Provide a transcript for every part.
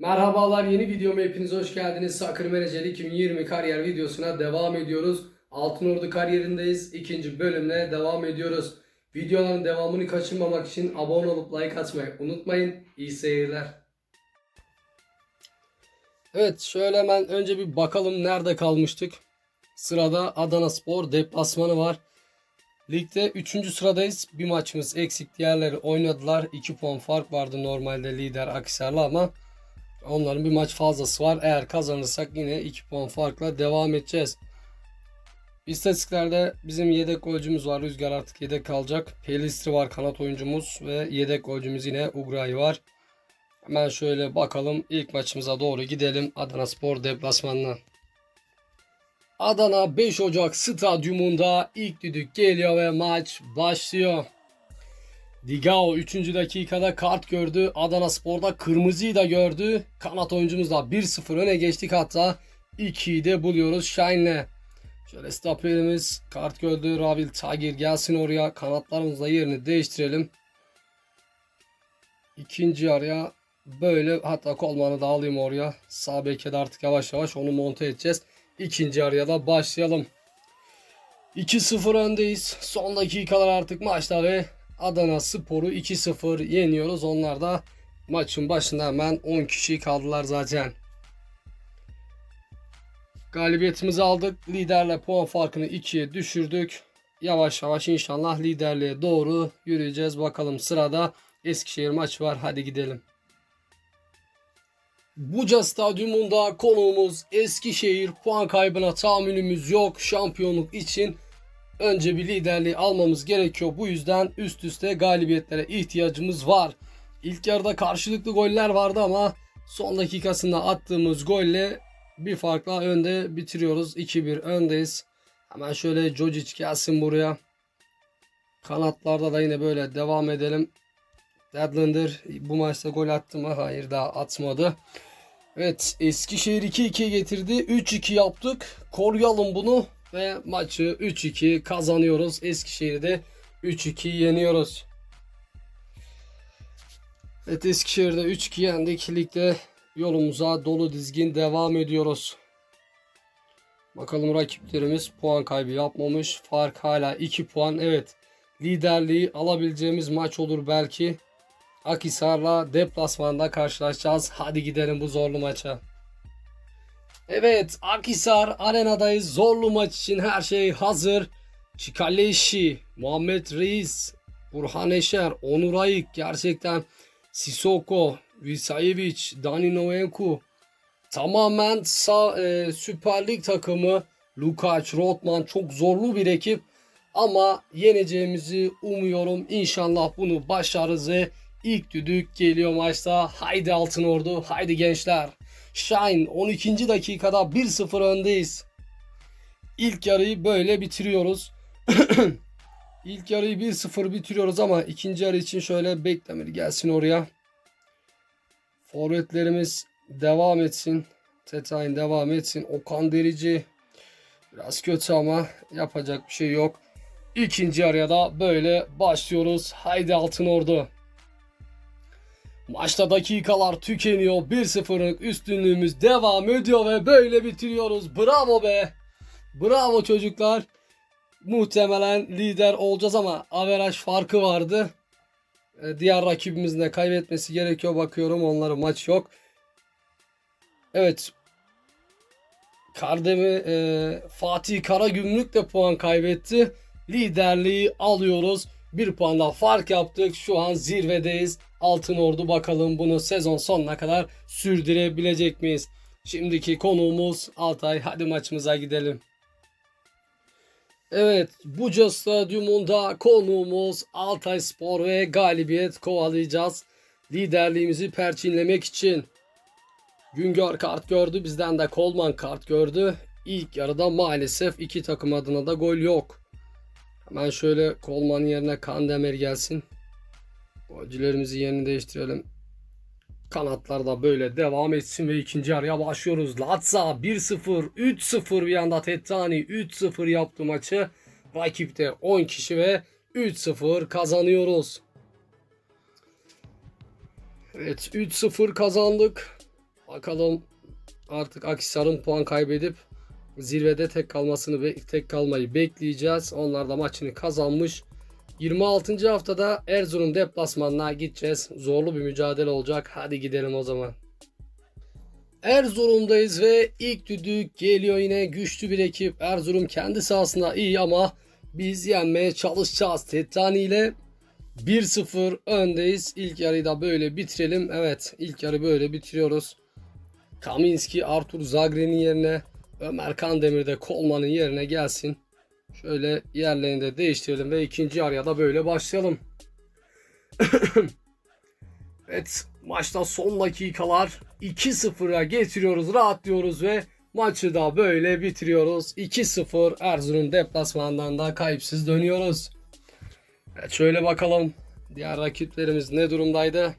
Merhabalar yeni videoma hepiniz hoş geldiniz. Soccer Manager 2020 kariyer videosuna devam ediyoruz. Altınordu kariyerindeyiz. İkinci bölümle devam ediyoruz. Videoların devamını kaçırmamak için abone olup like atmayı unutmayın. İyi seyirler. Evet şöyle hemen önce bir bakalım nerede kalmıştık. Sırada Adana Spor deplasmanı var. Ligde 3. sıradayız. Bir maçımız eksik. Diğerleri oynadılar. 2 puan fark vardı normalde lider Akhisar'la ama onların bir maç fazlası var. Eğer kazanırsak yine 2 puan farkla devam edeceğiz. İstatistiklerde bizim yedek golcümüz var. Rüzgar artık yedek kalacak. Pelistri var kanat oyuncumuz ve yedek golcümüz yine Ugray var. Hemen şöyle bakalım. İlk maçımıza doğru gidelim. Adana Spor deplasmanına. Adana 5 Ocak stadyumunda ilk düdük geliyor ve maç başlıyor. Digao 3. dakikada kart gördü. Adana Spor'da kırmızıyı da gördü. Kanat oyuncumuz da 1-0 öne geçtik hatta 2'yi de buluyoruz Shine'le. Şöyle stoperimiz kart gördü. Ravil Tagir gelsin oraya. Kanatlarımızla yerini değiştirelim. İkinci yarıya böyle hatta Kolman'ı da alayım oraya. Sağ beke artık yavaş yavaş onu monte edeceğiz. İkinci yarıya da başlayalım. 2-0 öndeyiz. Son dakikalar artık maçta ve Adana Spor'u 2-0 yeniyoruz. Onlar da maçın başında hemen 10 kişi kaldılar zaten. Galibiyetimizi aldık. Liderle puan farkını 2'ye düşürdük. Yavaş yavaş inşallah liderliğe doğru yürüyeceğiz. Bakalım sırada Eskişehir maçı var. Hadi gidelim. Buca Stadyumunda konuğumuz Eskişehir. Puan kaybına tahammülümüz yok. Şampiyonluk için önce bir liderliği almamız gerekiyor. Bu yüzden üst üste galibiyetlere ihtiyacımız var. İlk yarıda karşılıklı goller vardı ama son dakikasında attığımız golle bir farkla önde bitiriyoruz. 2-1 öndeyiz. Hemen şöyle Jojic gelsin buraya. Kanatlarda da yine böyle devam edelim. Deadlander bu maçta gol attı mı? Hayır daha atmadı. Evet Eskişehir 2-2 getirdi. 3-2 yaptık. Koruyalım bunu ve maçı 3-2 kazanıyoruz. Eskişehir'de 3-2 yeniyoruz. Evet Eskişehir'de 3-2 yendik. Ligde yolumuza dolu dizgin devam ediyoruz. Bakalım rakiplerimiz puan kaybı yapmamış. Fark hala 2 puan. Evet liderliği alabileceğimiz maç olur belki. Akhisar'la deplasmanda karşılaşacağız. Hadi gidelim bu zorlu maça. Evet Akhisar arenadayız. Zorlu maç için her şey hazır. Çikaleşi, Muhammed Reis, Burhan Eşer, Onur Ayık gerçekten Sissoko, Visayevic, Dani Noenku tamamen sağ, e, Süper Lig takımı Lukaç, Rotman çok zorlu bir ekip ama yeneceğimizi umuyorum. İnşallah bunu başarırız ve ilk düdük geliyor maçta. Haydi Altın Ordu, haydi gençler. Shine 12. dakikada 1-0 öndeyiz. İlk yarıyı böyle bitiriyoruz. İlk yarıyı 1-0 bitiriyoruz ama ikinci yarı için şöyle Beklemir gelsin oraya. Forvetlerimiz devam etsin. Tetay'ın devam etsin. Okan Derici biraz kötü ama yapacak bir şey yok. İkinci yarıya da böyle başlıyoruz. Haydi Altın Ordu. Maçta dakikalar tükeniyor. 1-0'lık üstünlüğümüz devam ediyor ve böyle bitiriyoruz. Bravo be. Bravo çocuklar. Muhtemelen lider olacağız ama averaj farkı vardı. Ee, Diğer rakibimizin de kaybetmesi gerekiyor bakıyorum. Onların maç yok. Evet. Kardemi e, Fatih Karagümrük de puan kaybetti. Liderliği alıyoruz. Bir puanla fark yaptık. Şu an zirvedeyiz. Altın Ordu bakalım bunu sezon sonuna kadar sürdürebilecek miyiz? Şimdiki konuğumuz Altay. Hadi maçımıza gidelim. Evet, Buca Stadyumunda konuğumuz Altay Spor ve galibiyet kovalayacağız. Liderliğimizi perçinlemek için. Güngör kart gördü, bizden de Kolman kart gördü. İlk yarıda maalesef iki takım adına da gol yok. Hemen şöyle Kolman'ın yerine Kandemir gelsin. Golcülerimizi yerini değiştirelim. Kanatlar da böyle devam etsin ve ikinci yarıya başlıyoruz. Latza 1-0, 3-0 bir anda Tettani 3-0 yaptı maçı. Rakipte 10 kişi ve 3-0 kazanıyoruz. Evet 3-0 kazandık. Bakalım artık Akhisar'ın puan kaybedip zirvede tek kalmasını be- tek kalmayı bekleyeceğiz. Onlar da maçını kazanmış. 26. haftada Erzurum deplasmanına gideceğiz. Zorlu bir mücadele olacak. Hadi gidelim o zaman. Erzurum'dayız ve ilk düdük geliyor yine güçlü bir ekip. Erzurum kendi sahasında iyi ama biz yenmeye çalışacağız. Tettani ile 1-0 öndeyiz. İlk yarıyı da böyle bitirelim. Evet ilk yarı böyle bitiriyoruz. Kaminski Artur Zagre'nin yerine Ömer Kandemir de Kolman'ın yerine gelsin. Şöyle yerlerini de değiştirelim ve ikinci yarıya da böyle başlayalım. evet maçta son dakikalar 2-0'a getiriyoruz rahatlıyoruz ve maçı da böyle bitiriyoruz. 2-0 Erzurum deplasmandan da kayıpsız dönüyoruz. Evet şöyle bakalım diğer rakiplerimiz ne durumdaydı.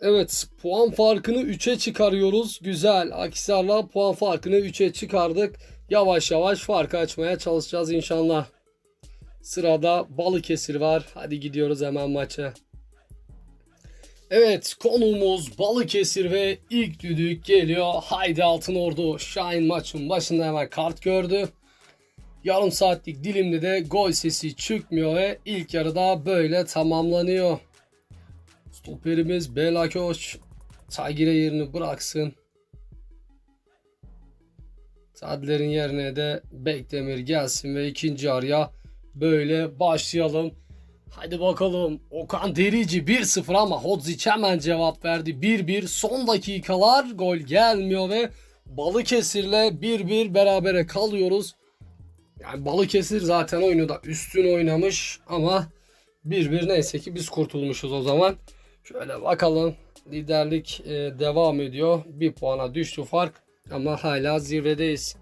Evet puan farkını 3'e çıkarıyoruz. Güzel. Akisar'la puan farkını 3'e çıkardık. Yavaş yavaş farkı açmaya çalışacağız inşallah. Sırada Balıkesir var. Hadi gidiyoruz hemen maça. Evet konuğumuz Balıkesir ve ilk düdük geliyor. Haydi Altın Ordu. Şahin maçın başında hemen kart gördü. Yarım saatlik dilimde de gol sesi çıkmıyor ve ilk yarıda böyle tamamlanıyor. Stoperimiz Bela Koç. Tagire yerini bıraksın. Tadler'in yerine de Bekdemir gelsin ve ikinci araya böyle başlayalım. Hadi bakalım. Okan Derici 1-0 ama Hodzic hemen cevap verdi. 1-1 son dakikalar gol gelmiyor ve Balıkesir'le 1-1 berabere kalıyoruz. Yani Balıkesir zaten oyunu da üstün oynamış ama 1-1 neyse ki biz kurtulmuşuz o zaman. Şöyle bakalım. Liderlik e, devam ediyor. Bir puana düştü fark ama hala zirvedeyiz.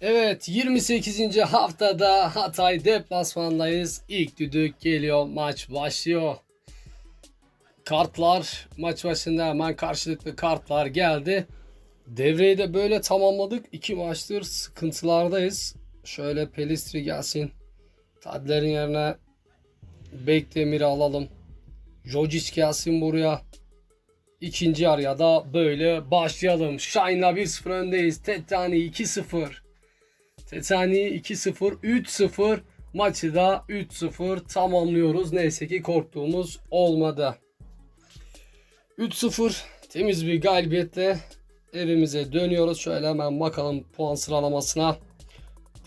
Evet 28. haftada Hatay deplasmandayız. İlk düdük geliyor. Maç başlıyor. Kartlar maç başında hemen karşılıklı kartlar geldi. Devreyi de böyle tamamladık. İki maçtır sıkıntılardayız. Şöyle Pelistri gelsin. Tadler'in yerine Bekdemir'i alalım. Jojic gelsin buraya. İkinci araya da böyle başlayalım. Shine'la 1-0 öndeyiz. Tetani 2-0. Tetani 2-0. 3-0. Maçı da 3-0 tamamlıyoruz. Neyse ki korktuğumuz olmadı. 3-0 temiz bir galibiyetle evimize dönüyoruz. Şöyle hemen bakalım puan sıralamasına.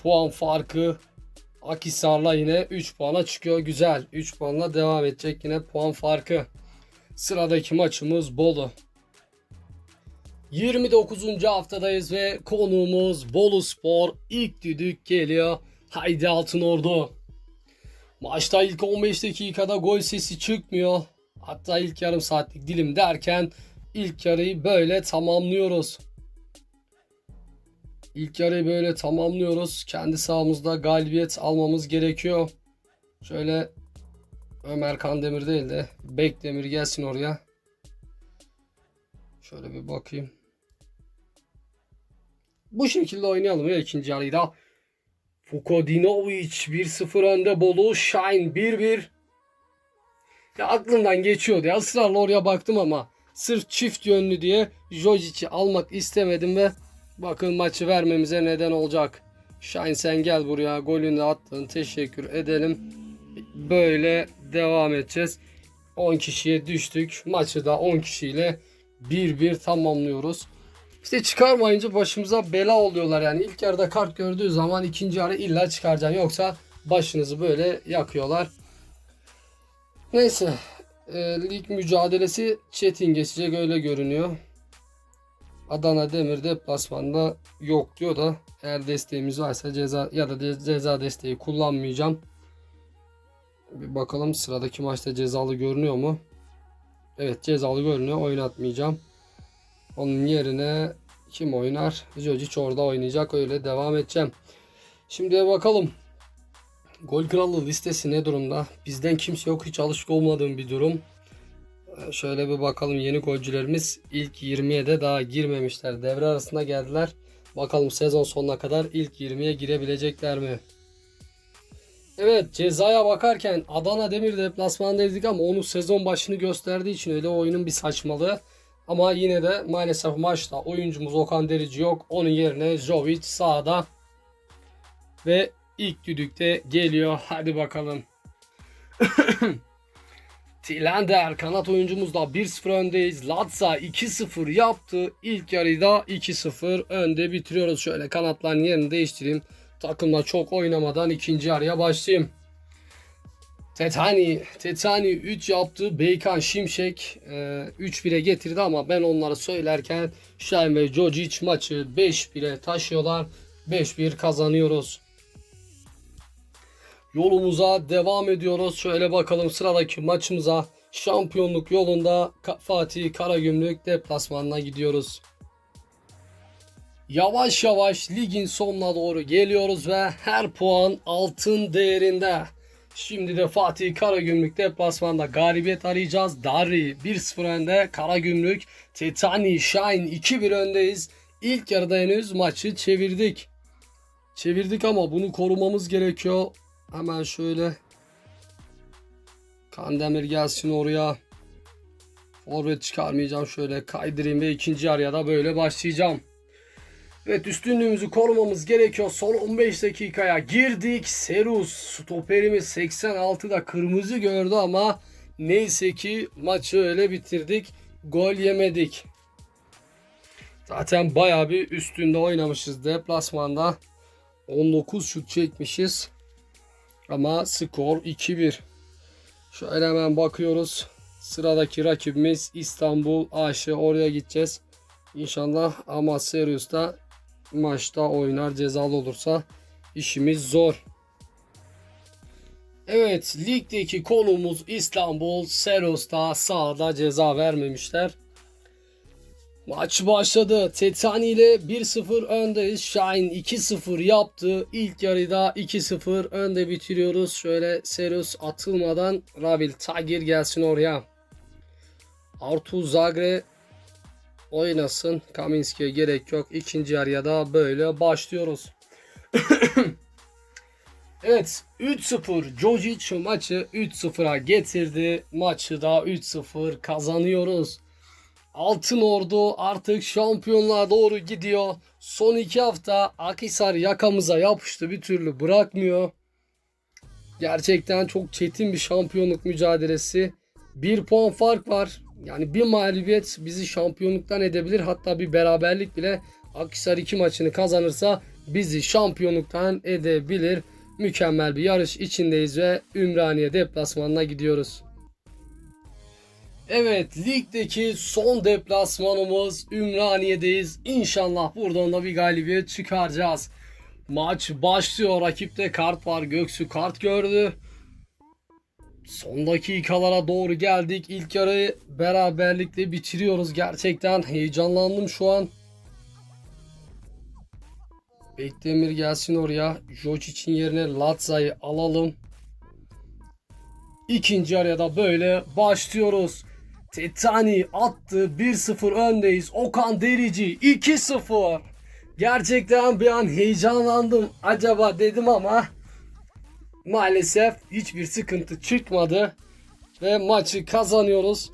Puan farkı Akisar'la yine 3 puana çıkıyor. Güzel. 3 puanla devam edecek yine puan farkı. Sıradaki maçımız Bolu. 29. haftadayız ve konuğumuz Bolu Spor ilk düdük geliyor. Haydi Altın Ordu. Maçta ilk 15 dakikada gol sesi çıkmıyor. Hatta ilk yarım saatlik dilim derken ilk yarıyı böyle tamamlıyoruz. İlk yarıyı böyle tamamlıyoruz. Kendi sahamızda galibiyet almamız gerekiyor. Şöyle Ömer Kandemir değil de Bekdemir gelsin oraya. Şöyle bir bakayım. Bu şekilde oynayalım ya ikinci yarıyı da. Fukodinovic 1-0 önde Bolu. Shine 1-1. Ya aklımdan geçiyordu ya ısrarla oraya baktım ama sırf çift yönlü diye Jojic'i almak istemedim ve bakın maçı vermemize neden olacak. Shine sen gel buraya golünü attın teşekkür edelim. Böyle devam edeceğiz. 10 kişiye düştük. Maçı da 10 kişiyle 1-1 tamamlıyoruz. İşte çıkarmayınca başımıza bela oluyorlar yani. ilk yarıda kart gördüğü zaman ikinci yarı illa çıkaracaksın. Yoksa başınızı böyle yakıyorlar. Neyse. E, lig mücadelesi çetin geçecek öyle görünüyor. Adana Demir deplasmanda yok diyor da eğer desteğimiz varsa ceza ya da ceza desteği kullanmayacağım. Bir bakalım sıradaki maçta cezalı görünüyor mu? Evet cezalı görünüyor. Oynatmayacağım. Onun yerine kim oynar? Jojic orada oynayacak. Öyle devam edeceğim. Şimdi bakalım. Gol krallığı listesi ne durumda? Bizden kimse yok. Hiç alışık olmadığım bir durum. Ee, Şöyle bir bakalım yeni golcülerimiz ilk 20'ye de daha girmemişler. Devre arasında geldiler. Bakalım sezon sonuna kadar ilk 20'ye girebilecekler mi? Evet cezaya bakarken Adana Demir deplasmandaydık ama onu sezon başını gösterdiği için öyle oyunun bir saçmalığı. Ama yine de maalesef maçta oyuncumuz Okan Derici yok. Onun yerine Jovic sağda. Ve ilk düdükte geliyor. Hadi bakalım. Tilander kanat oyuncumuzla 1-0 öndeyiz. Latza 2-0 yaptı. İlk yarıda 2-0 önde bitiriyoruz. Şöyle kanatların yerini değiştireyim. Takımla çok oynamadan ikinci yarıya başlayayım. Tetani, Tetani 3 yaptı. Beykan Şimşek e, 3-1'e getirdi ama ben onları söylerken Şahin ve Jojic maçı 5-1'e taşıyorlar. 5-1 kazanıyoruz. Yolumuza devam ediyoruz. Şöyle bakalım sıradaki maçımıza. Şampiyonluk yolunda Fatih Karagümrük deplasmanına gidiyoruz. Yavaş yavaş ligin sonuna doğru geliyoruz ve her puan altın değerinde. Şimdi de Fatih Karagümrük deplasmanda galibiyet arayacağız. Dari 1-0 önde. Karagümrük, Tetani, Şahin 2-1 öndeyiz. İlk yarıda henüz maçı çevirdik. Çevirdik ama bunu korumamız gerekiyor. Hemen şöyle Kandemir gelsin oraya. Forvet çıkarmayacağım. Şöyle kaydırayım ve ikinci yarıya da böyle başlayacağım. Evet üstünlüğümüzü korumamız gerekiyor. Son 15 dakikaya girdik. Serus stoperimiz 86'da kırmızı gördü ama neyse ki maçı öyle bitirdik. Gol yemedik. Zaten baya bir üstünde oynamışız deplasmanda. 19 şut çekmişiz. Ama skor 2-1. Şöyle hemen bakıyoruz. Sıradaki rakibimiz İstanbul AŞ. Oraya gideceğiz. İnşallah ama Serius'ta maçta oynar cezalı olursa işimiz zor. Evet ligdeki konumuz İstanbul Seros'ta sahada ceza vermemişler. Maç başladı. Tetani ile 1-0 öndeyiz. Şahin 2-0 yaptı. İlk yarıda 2-0 önde bitiriyoruz. Şöyle Seros atılmadan Rabil Tagir gelsin oraya. Artu Zagre oynasın. Kaminski'ye gerek yok. İkinci yarıya da böyle başlıyoruz. evet 3-0 Jojic maçı 3-0'a getirdi. Maçı da 3-0 kazanıyoruz. Altın Ordu artık şampiyonluğa doğru gidiyor. Son iki hafta Akhisar yakamıza yapıştı bir türlü bırakmıyor. Gerçekten çok çetin bir şampiyonluk mücadelesi. Bir puan fark var. Yani bir mağlubiyet bizi şampiyonluktan edebilir. Hatta bir beraberlik bile Akhisar iki maçını kazanırsa bizi şampiyonluktan edebilir. Mükemmel bir yarış içindeyiz ve Ümraniye deplasmanına gidiyoruz. Evet ligdeki son deplasmanımız Ümraniye'deyiz. İnşallah buradan da bir galibiyet çıkaracağız. Maç başlıyor. Rakipte kart var. Göksu kart gördü. Son dakikalara doğru geldik. İlk yarıyı beraberlikle bitiriyoruz. Gerçekten heyecanlandım şu an. Beklemir gelsin oraya. Joç için yerine Latza'yı alalım. İkinci araya da böyle başlıyoruz. Tetani attı. 1-0 öndeyiz. Okan Derici 2-0. Gerçekten bir an heyecanlandım. Acaba dedim ama maalesef hiçbir sıkıntı çıkmadı. Ve maçı kazanıyoruz.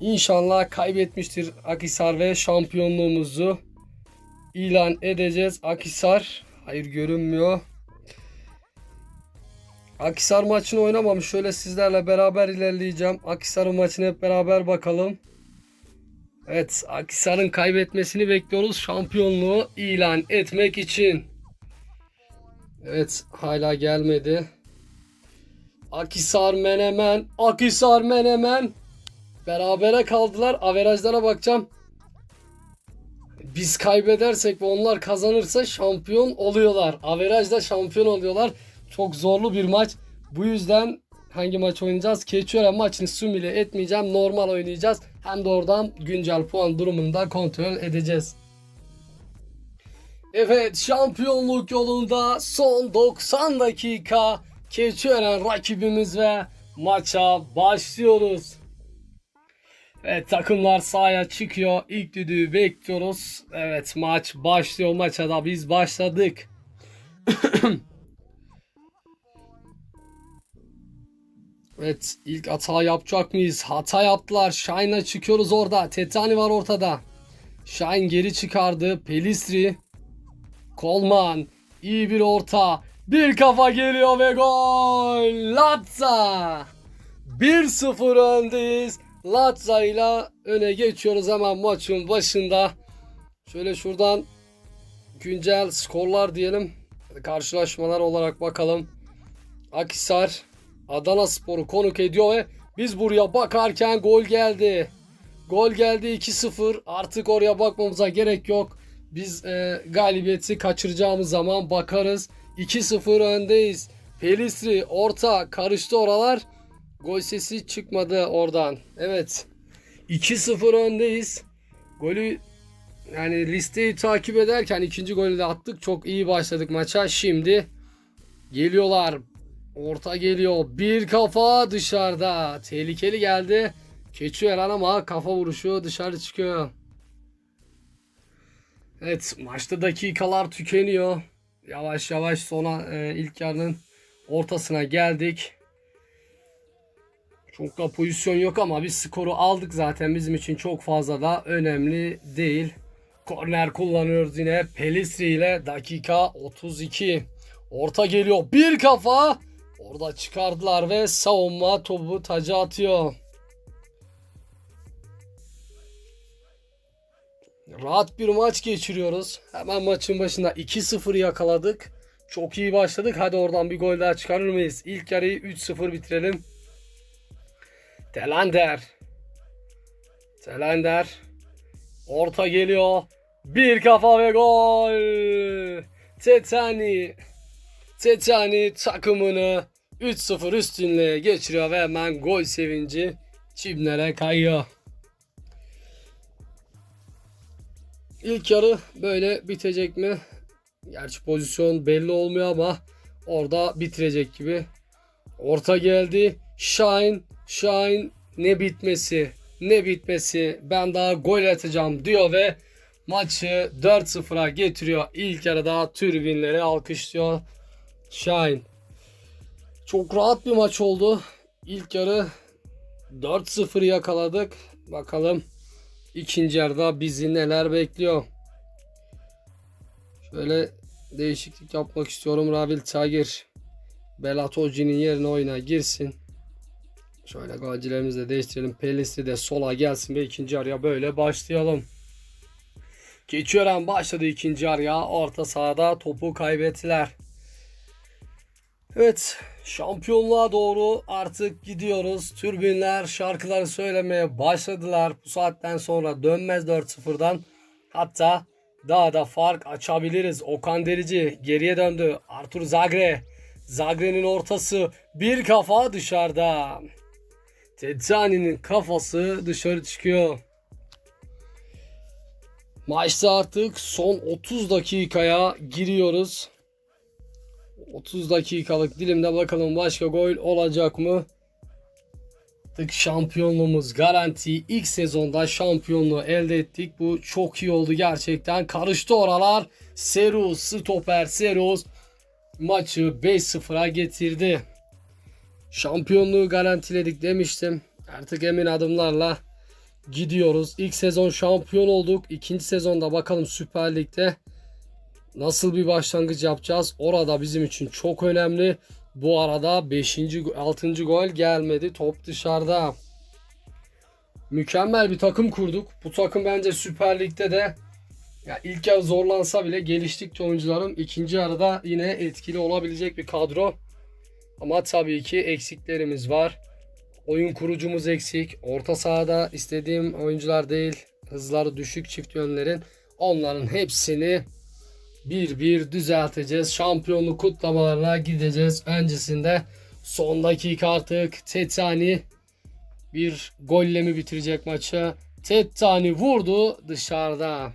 İnşallah kaybetmiştir Akisar ve şampiyonluğumuzu ilan edeceğiz. Akisar hayır görünmüyor. Akisar maçını oynamamış. Şöyle sizlerle beraber ilerleyeceğim. Akisar'ın maçını hep beraber bakalım. Evet Akisar'ın kaybetmesini bekliyoruz. Şampiyonluğu ilan etmek için. Evet hala gelmedi. Akisar Menemen. Akisar Menemen. Berabere kaldılar. Averajlara bakacağım. Biz kaybedersek ve onlar kazanırsa şampiyon oluyorlar. Averajda şampiyon oluyorlar. Çok zorlu bir maç. Bu yüzden hangi maç oynayacağız? Keçiören maçını simüle etmeyeceğim. Normal oynayacağız. Hem de oradan güncel puan durumunu da kontrol edeceğiz. Evet şampiyonluk yolunda son 90 dakika Keçiören rakibimiz ve maça başlıyoruz. Evet takımlar sahaya çıkıyor. İlk düdüğü bekliyoruz. Evet maç başlıyor. Maça da biz başladık. Evet ilk hata yapacak mıyız? Hata yaptılar. Shine'a çıkıyoruz orada. Tetani var ortada. Shine geri çıkardı. Pelistri. Coleman. iyi bir orta. Bir kafa geliyor ve gol. Latza. 1-0 öndeyiz. Latza ile öne geçiyoruz hemen maçın başında. Şöyle şuradan güncel skorlar diyelim. Karşılaşmalar olarak bakalım. Akisar Adana Spor'u konuk ediyor ve biz buraya bakarken gol geldi. Gol geldi 2-0. Artık oraya bakmamıza gerek yok. Biz e, galibiyeti kaçıracağımız zaman bakarız. 2-0 öndeyiz. Pelistri orta karıştı oralar. Gol sesi çıkmadı oradan. Evet. 2-0 öndeyiz. Golü yani listeyi takip ederken ikinci golü de attık. Çok iyi başladık maça. Şimdi geliyorlar. Orta geliyor. Bir kafa dışarıda. Tehlikeli geldi. Keçiören ama kafa vuruşu dışarı çıkıyor. Evet maçta dakikalar tükeniyor. Yavaş yavaş sona e, ilk yarının ortasına geldik. Çok da pozisyon yok ama biz skoru aldık zaten bizim için çok fazla da önemli değil. Korner kullanıyoruz yine Pelistri ile dakika 32. Orta geliyor bir kafa. Orada çıkardılar ve savunma topu taca atıyor. Rahat bir maç geçiriyoruz. Hemen maçın başında 2-0 yakaladık. Çok iyi başladık. Hadi oradan bir gol daha çıkarır mıyız? İlk yarıyı 3-0 bitirelim. Telender. Telender. Orta geliyor. Bir kafa ve gol. Tetani. Tetani takımını 3-0 üstünlüğe geçiriyor ve hemen gol sevinci çimlere kayıyor. İlk yarı böyle bitecek mi? Gerçi pozisyon belli olmuyor ama orada bitirecek gibi. Orta geldi. Shine, Shine ne bitmesi, ne bitmesi. Ben daha gol atacağım diyor ve maçı 4-0'a getiriyor. İlk yarıda türbinleri alkışlıyor. Shine. Çok rahat bir maç oldu. İlk yarı 4-0 yakaladık. Bakalım ikinci yarıda bizi neler bekliyor. Şöyle değişiklik yapmak istiyorum. Rabil Tagir Belatoci'nin yerine oyuna girsin. Şöyle golcülerimizi de değiştirelim. Pelisi de sola gelsin ve ikinci yarıya böyle başlayalım. Geçiyorum başladı ikinci yarıya. Orta sahada topu kaybettiler. Evet şampiyonluğa doğru artık gidiyoruz. Türbinler şarkıları söylemeye başladılar. Bu saatten sonra dönmez 4-0'dan. Hatta daha da fark açabiliriz. Okan Derici geriye döndü. Artur Zagre. Zagre'nin ortası bir kafa dışarıda. Tezzani'nin kafası dışarı çıkıyor. Maçta artık son 30 dakikaya giriyoruz. 30 dakikalık dilimde bakalım başka gol olacak mı? Artık şampiyonluğumuz garanti. İlk sezonda şampiyonluğu elde ettik. Bu çok iyi oldu gerçekten. Karıştı oralar. Serus, stoper Serus maçı 5-0'a getirdi. Şampiyonluğu garantiledik demiştim. Artık emin adımlarla gidiyoruz. İlk sezon şampiyon olduk. İkinci sezonda bakalım Süper Lig'de nasıl bir başlangıç yapacağız? Orada bizim için çok önemli. Bu arada 5. 6. gol gelmedi. Top dışarıda. Mükemmel bir takım kurduk. Bu takım bence Süper Lig'de de ya ilk yarı zorlansa bile geliştikçe oyuncularım ikinci yarıda yine etkili olabilecek bir kadro. Ama tabii ki eksiklerimiz var. Oyun kurucumuz eksik. Orta sahada istediğim oyuncular değil. Hızları düşük çift yönlerin. Onların hepsini bir bir düzelteceğiz. Şampiyonluk kutlamalarına gideceğiz. Öncesinde son dakika artık Tetani bir golle mi bitirecek maçı? Tetani vurdu dışarıda.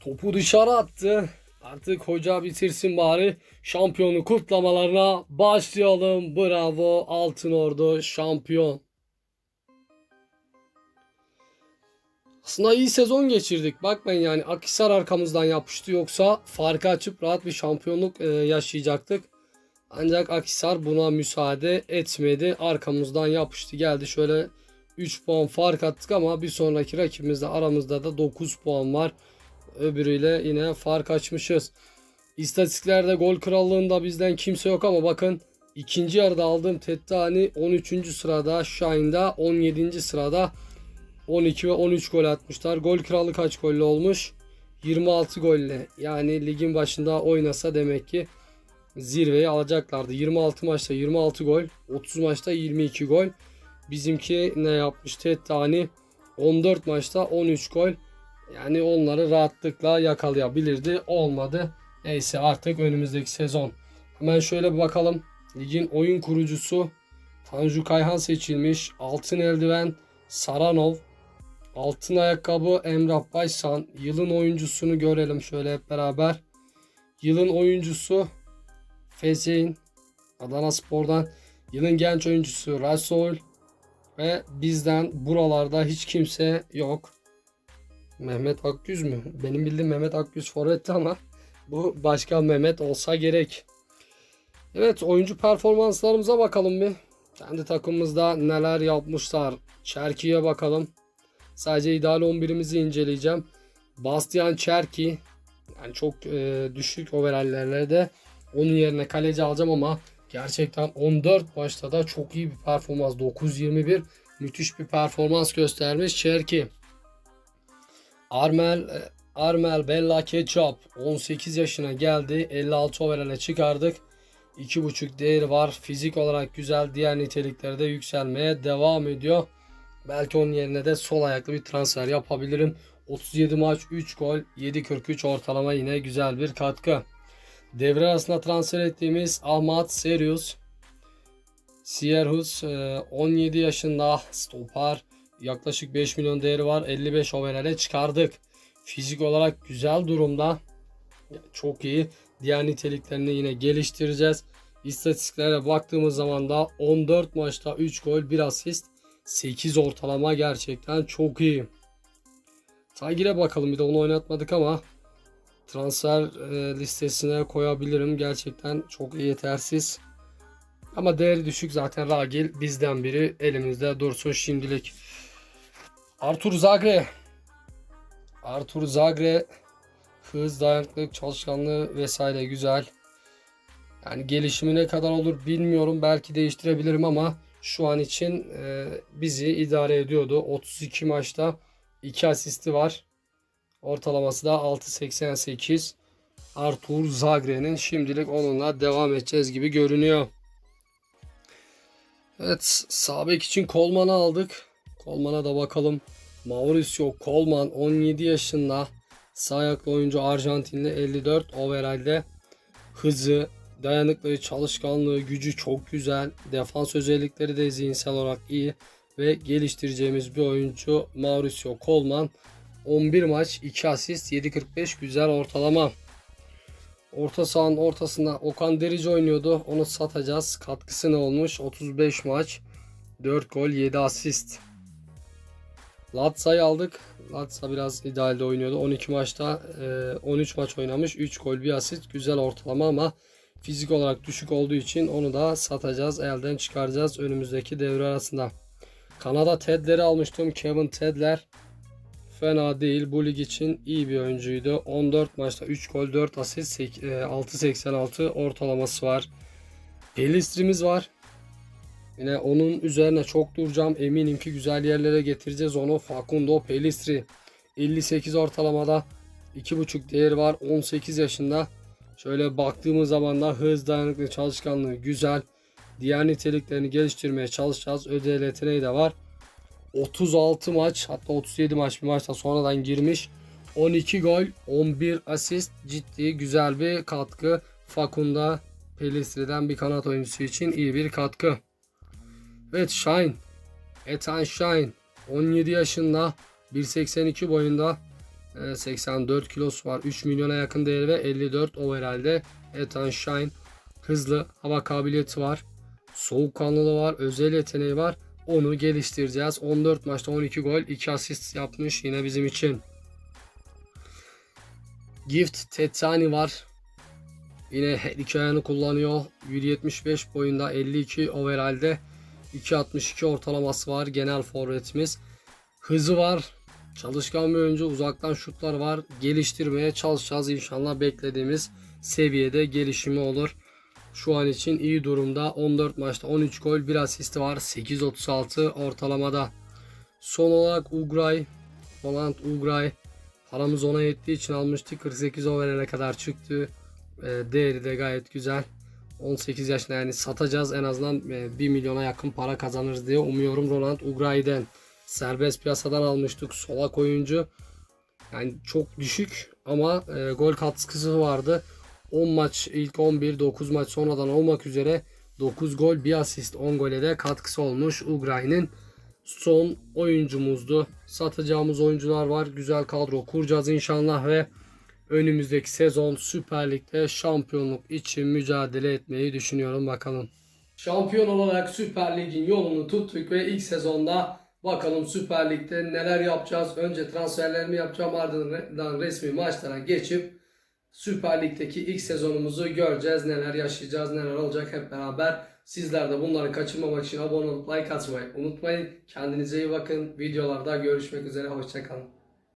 Topu dışarı attı. Artık hoca bitirsin bari. Şampiyonluk kutlamalarına başlayalım. Bravo Altın Ordu şampiyon. Aslında iyi sezon geçirdik. Bakmayın yani Akhisar arkamızdan yapıştı yoksa farkı açıp rahat bir şampiyonluk e, yaşayacaktık. Ancak Akisar buna müsaade etmedi. Arkamızdan yapıştı geldi. Şöyle 3 puan fark attık ama bir sonraki rakibimizle aramızda da 9 puan var. Öbürüyle yine fark açmışız. İstatistiklerde gol krallığında bizden kimse yok ama bakın ikinci yarıda aldığım Tettani 13. sırada Shine'da 17. sırada 12 ve 13 gol atmışlar. Gol kralı kaç golle olmuş? 26 golle. Yani ligin başında oynasa demek ki zirveyi alacaklardı. 26 maçta 26 gol, 30 maçta 22 gol. Bizimki ne yapmış Tettani? 14 maçta 13 gol. Yani onları rahatlıkla yakalayabilirdi. Olmadı. Neyse artık önümüzdeki sezon. Hemen şöyle bir bakalım. Ligin oyun kurucusu Tanju Kayhan seçilmiş. Altın eldiven Saranov. Altın ayakkabı Emrah Baysan. Yılın oyuncusunu görelim şöyle hep beraber. Yılın oyuncusu Fezeyn. Adana Spor'dan. Yılın genç oyuncusu Rasul. Ve bizden buralarda hiç kimse yok. Mehmet Akgüz mü? Benim bildiğim Mehmet Akgüz forvetti ama bu başka Mehmet olsa gerek. Evet oyuncu performanslarımıza bakalım bir. Kendi takımımızda neler yapmışlar. Çerki'ye bakalım. Sadece ideal 11'imizi inceleyeceğim. Bastian Çerki. Yani çok e, düşük overallerle de onun yerine kaleci alacağım ama gerçekten 14 maçta da çok iyi bir performans. 9-21 müthiş bir performans göstermiş Çerki. Armel e, Armel Bella Ketchup 18 yaşına geldi. 56 overall'e çıkardık. 2.5 değeri var. Fizik olarak güzel. Diğer nitelikleri de yükselmeye devam ediyor. Belki onun yerine de sol ayaklı bir transfer yapabilirim. 37 maç 3 gol 7.43 ortalama yine güzel bir katkı. Devre arasında transfer ettiğimiz Ahmet Serius. Sierhus 17 yaşında stoper. Yaklaşık 5 milyon değeri var. 55 overall'e çıkardık. Fizik olarak güzel durumda. Çok iyi. Diğer niteliklerini yine geliştireceğiz. İstatistiklere baktığımız zaman da 14 maçta 3 gol 1 asist 8 ortalama gerçekten çok iyi. Tagir'e bakalım bir de onu oynatmadık ama transfer e, listesine koyabilirim. Gerçekten çok yetersiz. Ama değeri düşük zaten Ragil bizden biri elimizde dursun şimdilik. Artur Zagre. Artur Zagre hız, dayanıklılık, çalışkanlığı vesaire güzel. Yani gelişimi ne kadar olur bilmiyorum. Belki değiştirebilirim ama şu an için e, bizi idare ediyordu. 32 maçta 2 asisti var. Ortalaması da 6.88. Artur Zagre'nin şimdilik onunla devam edeceğiz gibi görünüyor. Evet sağ bek için Kolman'ı aldık. Kolman'a da bakalım. Mauricio Kolman 17 yaşında. Sağ ayaklı oyuncu Arjantinli 54 overall'de. Hızı, dayanıklığı, çalışkanlığı, gücü çok güzel. Defans özellikleri de zihinsel olarak iyi. Ve geliştireceğimiz bir oyuncu Mauricio Kolman. 11 maç 2 asist 7.45 güzel ortalama. Orta sahanın ortasında Okan Derici oynuyordu. Onu satacağız. Katkısı ne olmuş? 35 maç 4 gol 7 asist. Latsa'yı aldık. Latsa biraz idealde oynuyordu. 12 maçta 13 maç oynamış. 3 gol 1 asist. Güzel ortalama ama fizik olarak düşük olduğu için onu da satacağız. Elden çıkaracağız önümüzdeki devre arasında. Kanada Tedler'i almıştım. Kevin Tedler fena değil. Bu lig için iyi bir oyuncuydu. 14 maçta 3 gol 4 asist 6.86 ortalaması var. Pelistrimiz var. Yine onun üzerine çok duracağım. Eminim ki güzel yerlere getireceğiz onu. Facundo Pelistri 58 ortalamada 2.5 değeri var. 18 yaşında. Şöyle baktığımız zaman da hız dayanıklı çalışkanlığı güzel. Diğer niteliklerini geliştirmeye çalışacağız. Ödel yeteneği de var. 36 maç hatta 37 maç bir maçta sonradan girmiş. 12 gol 11 asist ciddi güzel bir katkı. Fakunda Pelistri'den bir kanat oyuncusu için iyi bir katkı. Evet Shine. Ethan Shine. 17 yaşında. 1.82 boyunda. 84 kilosu var. 3 milyona yakın değeri ve 54 overall'de. Ethan Shine. Hızlı. Hava kabiliyeti var. Soğukkanlılığı var. Özel yeteneği var. Onu geliştireceğiz. 14 maçta 12 gol 2 asist yapmış yine bizim için. Gift Tetani var. Yine her iki ayağını kullanıyor. 1.75 boyunda 52 overall'de 2.62 ortalaması var. Genel forvetimiz. Hızı var. Çalışkan bir oyuncu. Uzaktan şutlar var. Geliştirmeye çalışacağız. İnşallah beklediğimiz seviyede gelişimi olur. Şu an için iyi durumda. 14 maçta 13 gol, 1 asisti var. 8.36 ortalamada. Son olarak Ugray, Holland Ugray. Paramız ona yettiği için almıştık. 48 overall'e kadar çıktı. E, değeri de gayet güzel. 18 yaşında yani satacağız en azından e, 1 milyona yakın para kazanırız diye umuyorum Ronald Ugray'den. Serbest piyasadan almıştık solak oyuncu. Yani çok düşük ama e, gol katkısı vardı. 10 maç ilk 11 9 maç sonradan olmak üzere 9 gol 1 asist 10 gole de katkısı olmuş Ugray'ın son oyuncumuzdu. Satacağımız oyuncular var. Güzel kadro kuracağız inşallah ve önümüzdeki sezon Süper Lig'de şampiyonluk için mücadele etmeyi düşünüyorum bakalım. Şampiyon olarak Süper Lig'in yolunu tuttuk ve ilk sezonda bakalım Süper Lig'de neler yapacağız. Önce transferlerimi yapacağım ardından resmi maçlara geçip Süper Lig'deki ilk sezonumuzu göreceğiz. Neler yaşayacağız, neler olacak hep beraber. Sizler de bunları kaçırmamak için abone olup like atmayı unutmayın. Kendinize iyi bakın. Videolarda görüşmek üzere. Hoşçakalın.